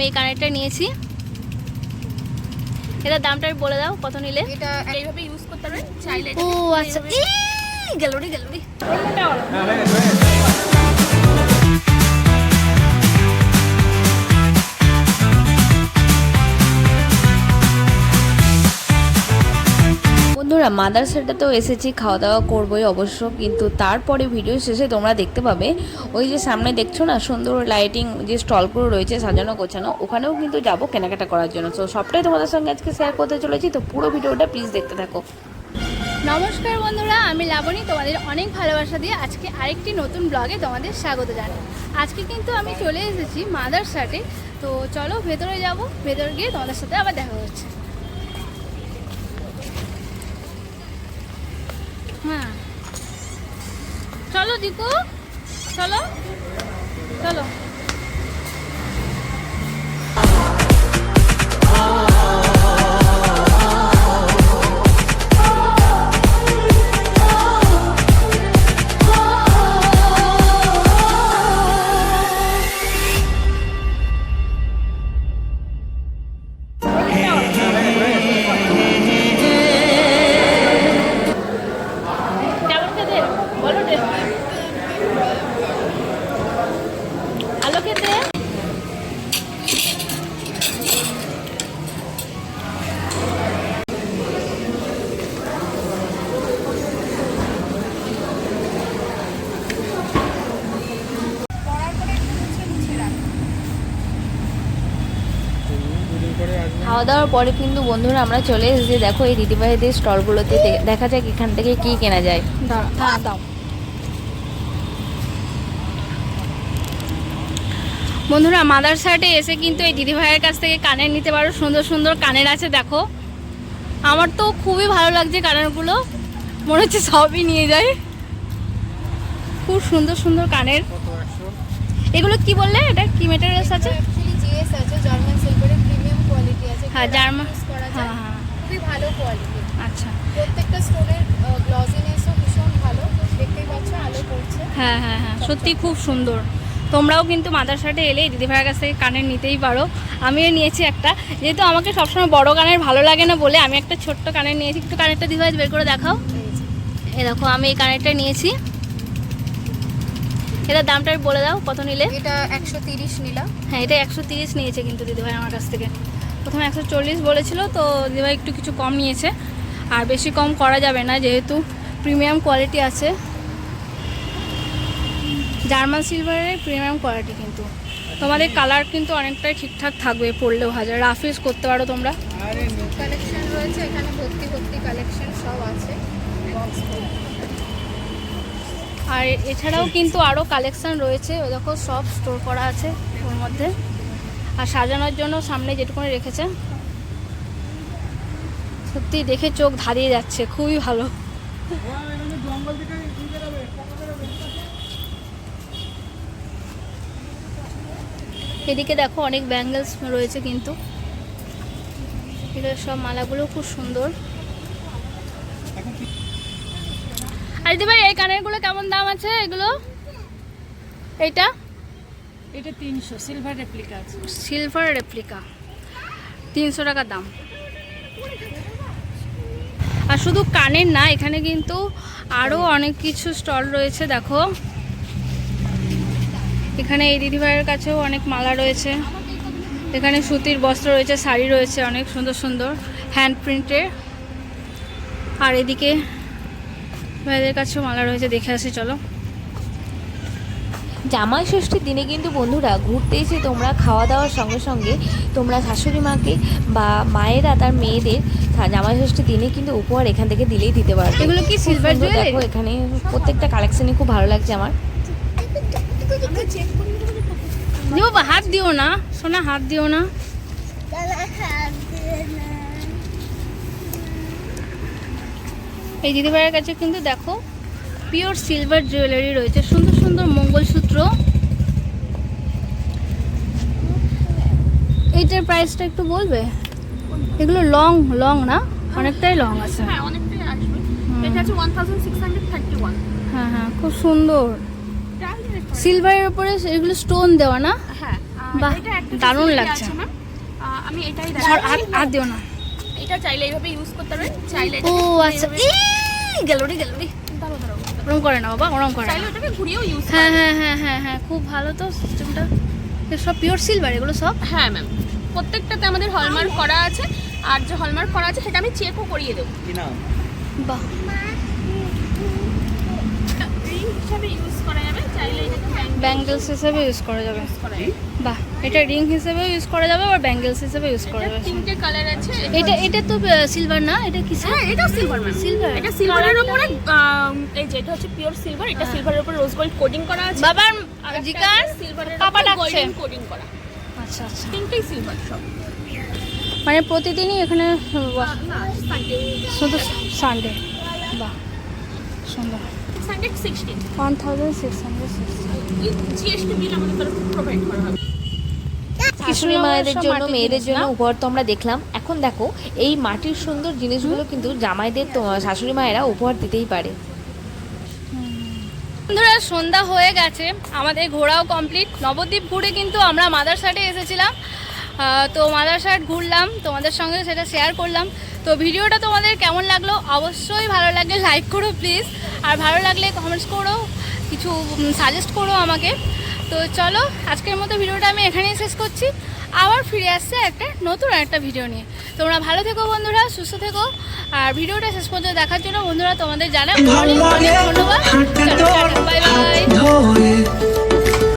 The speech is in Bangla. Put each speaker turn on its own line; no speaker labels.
আমি এই কানেরটা নিয়েছি। এটা দামটা বলে দাও কত নিলে?
এটা এইভাবে ইউজ করতে পারবেন চাইলে।
ও আচ্ছা। গ্যালোরি গ্যালোরি
বন্ধুরা মাদারসাটা তো এসেছি খাওয়া দাওয়া করবোই অবশ্য, কিন্তু তারপরে ভিডিও শেষে তোমরা দেখতে পাবে, ওই যে সামনে দেখছ না, সুন্দর লাইটিং যে স্টলগুলো রয়েছে, সাজানো গোছানো, ওখানেও কিন্তু যাব কেনাকাটা করার জন্য। তো সবটাই তোমাদের সঙ্গে আজকে শেয়ার করতে চলেছি, তো পুরো ভিডিওটা প্লিজ দেখতে থাকো।
নমস্কার বন্ধুরা, আমি লাবণী, তোমাদের অনেক ভালোবাসা দিয়ে আজকে আরেকটি নতুন ব্লগে তোমাদের স্বাগত জানাই। আজকে কিন্তু আমি চলে এসেছি মাদার সাটে তো চলো ভেতরে যাব, ভেতরে গিয়ে তোমাদের সাথে আবার দেখা হচ্ছে হ্যাঁ চলো দিকু চলো। চলো।
খাওয়া দাওয়ার পরে কিন্তু বন্ধুরা আমরা চলে এসেছি। দেখো এই দিদিভাইদের স্টলগুলোতে। দেখা যাক এখান থেকে কি কেনা যায়।
দাও হ্যাঁ দাও বন্ধুরা মাদার সার্টে এসে কিন্তু এই দিদিভাইয়ের কাছ থেকে কানের নিতে পারো। সুন্দর সুন্দর কানের আছে দেখো। আমার তো খুবই ভালো লাগছে কানেরগুলো। মনে হচ্ছে সবই নিয়ে যায় খুব সুন্দর সুন্দর কানের। এগুলো কি বললে? এটা কি মেটেরিয়ালস আছে?
জার্মান প্রিমিয়াম কোয়ালিটি আছে
হ্যাঁ, জার্মান-
করা যায়।
হ্যাঁ হ্যাঁ।
খুবই ভালো কোয়ালিটি
আচ্ছা।
প্রত্যেকটা স্টোনের ভীষণ ভালো। দেখতেই পাচ্ছ আলো পড়ছে।
হ্যাঁ হ্যাঁ হ্যাঁ। সত্যি খুব সুন্দর। তোমরাও কিন্তু মাদার সাথে এলে দিদিভাইয়ের কাছ থেকে কানের নিতেই পারো। আমিও নিয়েছি একটা। যেহেতু আমাকে সবসময় বড় কানের ভালো লাগে না বলে আমি একটা ছোট্ট কানের নিয়েছি। একটু কানেরটা দিদিভাই বের করে দেখাও। এ দেখো আমি এই কানেরটা নিয়েছি। এটার দামটা বলে দাও কত নিলে?
এটা একশো তিরিশ নিলাম।
হ্যাঁ এটা একশো তিরিশ নিয়েছে কিন্তু দিদিভাই আমার কাছ থেকে। প্রথমে একশো চল্লিশ বলেছিল তো দিদিভাই একটু কিছু কম নিয়েছে। আর বেশি কম করা যাবে না যেহেতু প্রিমিয়াম কোয়ালিটি আছে। জার্মান সিলভারের প্রিমিয়াম কোয়ালিটি কিন্তু। তোমাদের কালার কিন্তু অনেকটাই ঠিকঠাক থাকবে পরলেও হাজার। রাফ ইউজ করতে পারো তোমরা।
কালেকশন রয়েছে এখানে ভর্তি ভর্তি কালেকশন সব আছে।
আর এছাড়াও কিন্তু আরও কালেকশন রয়েছে ওই দেখো সব স্টোর করা আছে ওর মধ্যে। আর সাজানোর জন্য সামনে যেটুকুনি রেখেছে। সত্যি দেখে চোখ ধারিয়ে যাচ্ছে খুবই ভালো। এদিকে দেখো অনেক ব্যাঙ্গেলস রয়েছে কিন্তু। এগুলো সব মালাগুলো খুব সুন্দর। আর দিদি ভাই এই কানেরগুলো কেমন দাম আছে এগুলো? এইটা?
এটা তিনশো সিলভার রেপ্লিকা আছে।
সিলভার রেপ্লিকা তিনশো টাকা দাম। আর শুধু কানের না এখানে কিন্তু আরও অনেক কিছু স্টল রয়েছে দেখো। এখানে এই দিদিভাইয়ের কাছেও অনেক মালা রয়েছে। এখানে সুতির বস্ত্র রয়েছে শাড়ি রয়েছে অনেক সুন্দর সুন্দর হ্যান্ড প্রিন্টের আর এদিকে ভাইদের কাছেও মালা রয়েছে দেখে আসি চলো।
জামাই ষষ্ঠীর দিনে কিন্তু বন্ধুরা ঘুরতে এসে তোমরা খাওয়া দাওয়ার সঙ্গে সঙ্গে তোমরা শাশুড়ি মাকে বা মায়েরা তার মেয়েদের জামাই ষষ্ঠীর দিনে কিন্তু উপহার এখান থেকে দিলেই দিতে পারবে।
এগুলো কি সিলভার
দেখো এখানে প্রত্যেকটা কালেকশনই খুব ভালো লাগছে আমার।
দিও বা হাত দিও না। সোনা হাত দিও না। এই দিদিভাইয়ের কাছে কিন্তু দেখো পিওর সিলভার জুয়েলারি রয়েছে। সুন্দর সুন্দর মঙ্গলসূত্র। এইটার প্রাইসটা একটু বলবে? এগুলো লং লং না? অনেকটাই লং আছে।
হ্যাঁ অনেকটাই আসবে। এটা
হ্যাঁ হ্যাঁ খুব সুন্দর। সিলভারের উপরে এগুলো স্টোন দেওয়া না?
হ্যাঁ
বাহ দারুণ লাগছে।
আমি এটাই
আর আর দিও না।
এটা চাইলে এইভাবে ইউজ করতে পারবেন চাইলে
ও আচ্ছা। Gallery gallery. ওরম করে না বাবা ওরম করে
চাইলে ওটাকে ঘুরিয়েও ইউজ
হ্যাঁ হ্যাঁ হ্যাঁ হ্যাঁ হ্যাঁ খুব ভালো তো সিস্টেমটা সব পিওর সিলভার এগুলো সব?
হ্যাঁ ম্যাম প্রত্যেকটাতে আমাদের হলমার্ক করা আছে। আর যে হলমার্ক করা আছে সেটা আমি চেকও করিয়ে দেবো।
বাহ।
হিসাবে ইউজ করা যাবে চাইলে এটাকে
ব্যাঙ্গেলস হিসেবে ইউজ করা যাবে। বাহ এটা রিং হিসেবেও ইউজ করা যাবে আর ব্যাঙ্গেলস হিসেবে ইউজ করা যাবে।
তিনটে কালার আছে।
এটা এটা তো সিলভার না? এটা কি
হ্যাঁ এটাও সিলভার ম্যাম
সিলভার
এটা সিলভারের উপরে এই যে এটা হচ্ছে পিওর সিলভার এটা সিলভারের উপরে রোজ গোল্ড কোডিং করা আছে।
বাবার জিকার
সিলভারের
পাপা
উপরে
ডাকছে
কোডিং করা।
আচ্ছা আচ্ছা।
তিনটেই সিলভার সব।
মানে প্রতিদিনই এখানে শুধু সানডে বাহ। সুন্দর। ওয়ান থাউজেন্ড সিক্স হান্ড্রেড
মায়েদের জন্য মেয়েদের জন্য উপহার তো আমরা দেখলাম। এখন দেখো এই মাটির সুন্দর জিনিসগুলো কিন্তু জামাইদের তো শাশুড়ি মায়েরা উপহার দিতেই পারে।
বন্ধুরা সন্ধ্যা হয়ে গেছে। আমাদের ঘোরাও কমপ্লিট নবদ্বীপ ঘুরে কিন্তু আমরা মাদারসাটে এসেছিলাম। তো মাদারসাট ঘুরলাম। তোমাদের সঙ্গে সেটা শেয়ার করলাম। তো ভিডিওটা তোমাদের কেমন লাগল? অবশ্যই ভালো লাগলে লাইক করো প্লিজ আর ভালো লাগলে কমেন্টস করো, কিছু সাজেস্ট করো আমাকে। তো চলো, আজকের মতো ভিডিওটা আমি এখানেই শেষ করছি। আবার ফিরে আসছে একটা নতুন একটা ভিডিও নিয়ে। তোমরা ভালো থেকো বন্ধুরা, সুস্থ থেকো। আর ভিডিওটা শেষ পর্যন্ত দেখার জন্য বন্ধুরা, তোমাদের জানাই অনেক অনেক ধন্যবাদ। Bye bye